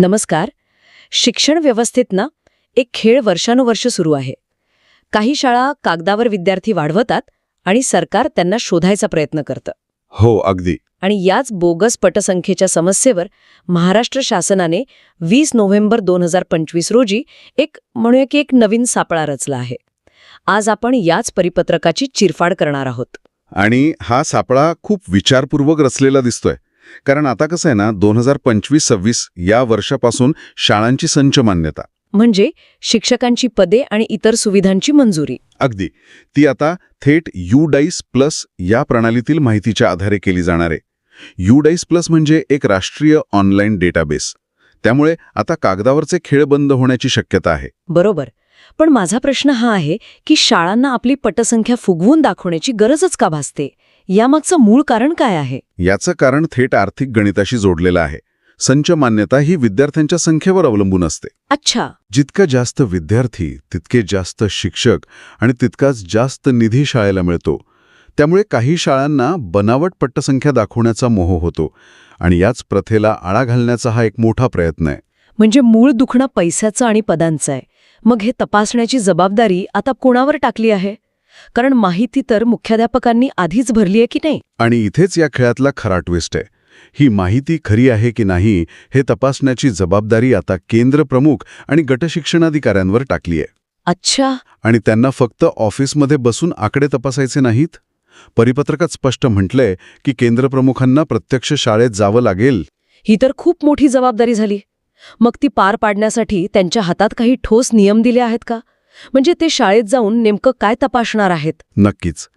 नमस्कार. शिक्षण व्यवस्थेत ना एक खेळ वर्षानुवर्ष सुरू आहे. काही शाळा कागदावर विद्यार्थी वाढवतात आणि सरकार त्यांना शोधायचा प्रयत्न करतं. हो अगदी. आणि याच बोगस पटसंख्येच्या समस्येवर महाराष्ट्र शासनाने वीस नोव्हेंबर दोन हजार पंचवीस रोजी एक म्हणूया की एक नवीन सापळा रचला आहे. आज आपण याच परिपत्रकाची चिरफाड करणार आहोत. आणि हा सापळा खूप विचारपूर्वक रचलेला दिसतोय. कारण आता कसं आहे ना दोन हजार पंचवीस सव्वीस या वर्षापासून शाळांची संच मान्यता. म्हणजे शिक्षकांची पदे आणि इतर सुविधांची मंजुरी. अगदी. ती आता थेट युडाईस प्लस या प्रणालीतील माहितीच्या आधारे केली जाणार आहे. युडाईस प्लस म्हणजे एक राष्ट्रीय ऑनलाईन डेटाबेस. त्यामुळे आता कागदावरचे खेळ बंद होण्याची शक्यता आहे. बरोबर. पण माझा प्रश्न हा आहे की शाळांना आपली पटसंख्या फुगवून दाखवण्याची गरजच का भासते? यामागचं मूळ कारण काय आहे? याचं कारण थेट आर्थिक गणिताशी जोडलेलं आहे. संच मान्यता ही विद्यार्थ्यांच्या संख्येवर अवलंबून असते. अच्छा. जितका जास्त विद्यार्थी तितके जास्त शिक्षक आणि तितकाच जास्त निधी शाळेला मिळतो. त्यामुळे काही शाळांना बनावट पट्टसंख्या दाखवण्याचा मोह होतो आणि याच प्रथेला आळा घालण्याचा हा एक मोठा प्रयत्न आहे. म्हणजे मूळ दुखणं पैशाचं आणि पदांचं आहे. मग हे तपासण्याची जबाबदारी आता कोणावर टाकली आहे? कारण माहिती तर मुख्याध्यापकांनी आधीच भरली आहे की नाही? आणि इथेच या खेळातला खरा ट्विस्ट आहे. ही माहिती खरी आहे की नाही हे तपासण्याची जबाबदारी आता केंद्र प्रमुख आणि गटशिक्षणाधिकाऱ्यांवर टाकली आहे. अच्छा. आणि त्यांना फक्त ऑफिसमध्ये बसून आकडे तपासायचे नाहीत? परिपत्रकात स्पष्ट म्हटलंय की केंद्रप्रमुखांना प्रत्यक्ष शाळेत जावं लागेल. ही तर खूप मोठी जबाबदारी झाली. मग ती पार पाडण्यासाठी त्यांच्या हातात काही ठोस नियम दिले आहेत का? म्हणजे ते शाळेत जाऊन नेमकं काय तपासणार आहेत? नक्कीच.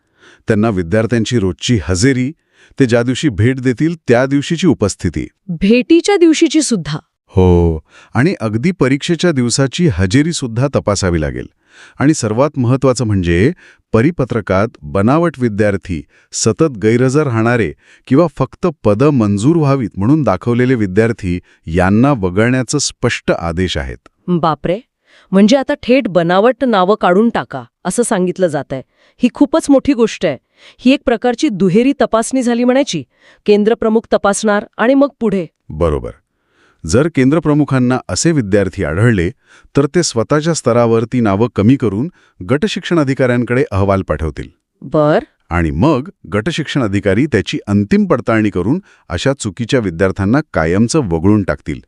त्यांना विद्यार्थ्यांची रोजची हजेरी ते ज्या दिवशी भेट देतील त्या दिवशीची उपस्थिती. भेटीच्या दिवशीची सुद्धा? हो. आणि अगदी परीक्षेच्या दिवसाची हजेरी सुद्धा तपासावी लागेल. आणि सर्वात महत्वाचं म्हणजे परिपत्रकात बनावट विद्यार्थी सतत गैरहजर राहणारे किंवा फक्त पदं मंजूर व्हावीत म्हणून दाखवलेले विद्यार्थी यांना वगळण्याचं स्पष्ट आदेश आहेत. बापरे! म्हणजे आता थेट बनावट नावं काढून टाका असं सांगितलं जात आहे ही खूपच मोठी गोष्ट आहे. ही एक प्रकारची दुहेरी तपासणी झाली म्हणायची. केंद्रप्रमुख तपासणार आणि मग पुढे. बरोबर. जर केंद्रप्रमुखांना असे विद्यार्थी आढळले तर ते स्वतःच्या स्तरावर ती नावं कमी करून गटशिक्षण अधिकाऱ्यांकडे अहवाल पाठवतील. बर. आणि मग गटशिक्षण अधिकारी त्याची अंतिम पडताळणी करून अशा चुकीच्या विद्यार्थ्यांना कायमचं वगळून टाकतील.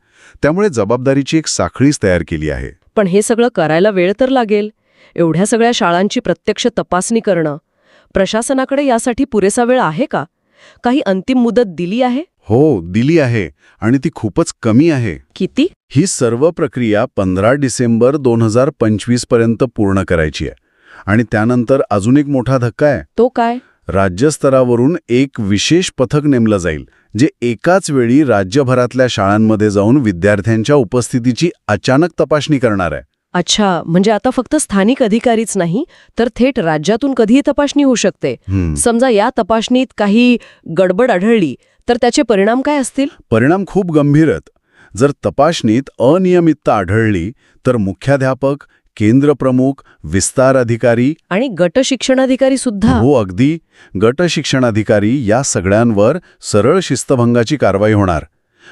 त्यामुळे जबाबदारीची एक साखळीच तयार केली आहे. पण हे सगळं करायला वेळ तर लागेल. एवढ्या सगळ्या शाळांची प्रत्यक्ष तपासणी करणं. प्रशासनाकडे यासाठी पुरेसा वेळ आहे का? काही अंतिम मुदत दिली आहे? हो दिली आहे आणि ती खूपच कमी आहे. किती? ही सर्व प्रक्रिया पंधरा डिसेंबर दोन हजार पंचवीसपर्यंत पूर्ण करायची आहे. आणि त्यानंतर अजून एक मोठा धक्का आहे. तो काय? राज्यस्तरावरून एक विशेष पथक नेमलं जाईल. जे एकाच वेळी राज्यभरातल्या शाळांमध्ये जाऊन विद्यार्थ्यांच्या उपस्थितीची अचानक तपासणी करणार आहे. अच्छा म्हणजे आता फक्त स्थानिक अधिकारीच नाही तर थेट राज्यातून कधीही तपासणी होऊ शकते. समजा या तपासणीत काही गडबड आढळली तर त्याचे परिणाम काय असतील? परिणाम खूप गंभीरत जर तपासणीत अनियमितता आढळली तर मुख्याध्यापक केंद्रप्रमुख विस्तार अधिकारी आणि गट शिक्षणाधिकारी सुद्धा. हो अगदी. गट शिक्षणाधिकारी या सगळ्यांवर सरळ शिस्तभंगाची कारवाई होणार.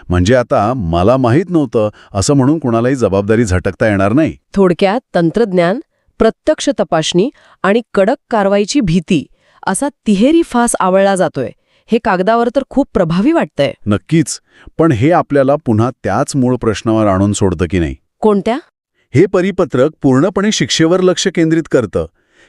म्हणजे आता मला माहीत नव्हतं असं म्हणून कुणालाही जबाबदारी झटकता येणार नाही. थोडक्यात तंत्रज्ञान प्रत्यक्ष तपासणी आणि कडक कारवाईची भीती असा तिहेरी फास आवळला जातोय. हे कागदावर तर खूप प्रभावी वाटतंय. नक्कीच. पण हे आपल्याला पुन्हा त्याच मूळ प्रश्नावर आणून सोडतं की नाही? कोणत्या? हे परिपत्रक पूर्णपणे शिक्षेवर लक्ष केंद्रित करतं.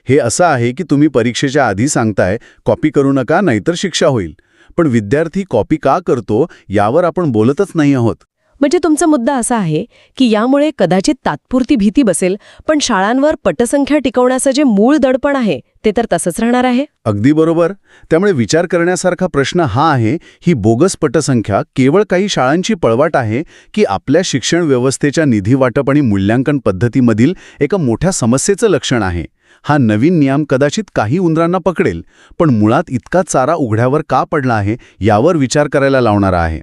हे असं आहे की तुम्ही परीक्षेच्या आधी सांगताय कॉपी करू नका नाहीतर शिक्षा होईल. पण विद्यार्थी कॉपी का करतो यावर आपण बोलतच नाही आहोत. म्हणजे तुमचा मुद्दा असा आहे की यामुळे कदाचित तात्पुरती भीती बसेल पण शाळांवर पटसंख्या टिकवण्याचं जे मूळ दडपण आहे ते तर तसंच राहणार आहे? अगदी बरोबर. त्यामुळे विचार करण्यासारखा प्रश्न हा आहे ही बोगस पटसंख्या केवळ काही शाळांची पळवाट आहे की आपल्या शिक्षण व्यवस्थेच्या निधी वाटप आणि मूल्यांकन पद्धतीमधील एका मोठ्या समस्येचं लक्षण आहे. हा नवीन नियम कदाचित काही उंदरांना पकडेल पण मुळात इतका चारा उघड्यावर का पडला आहे यावर विचार करायला लावणारा आहे.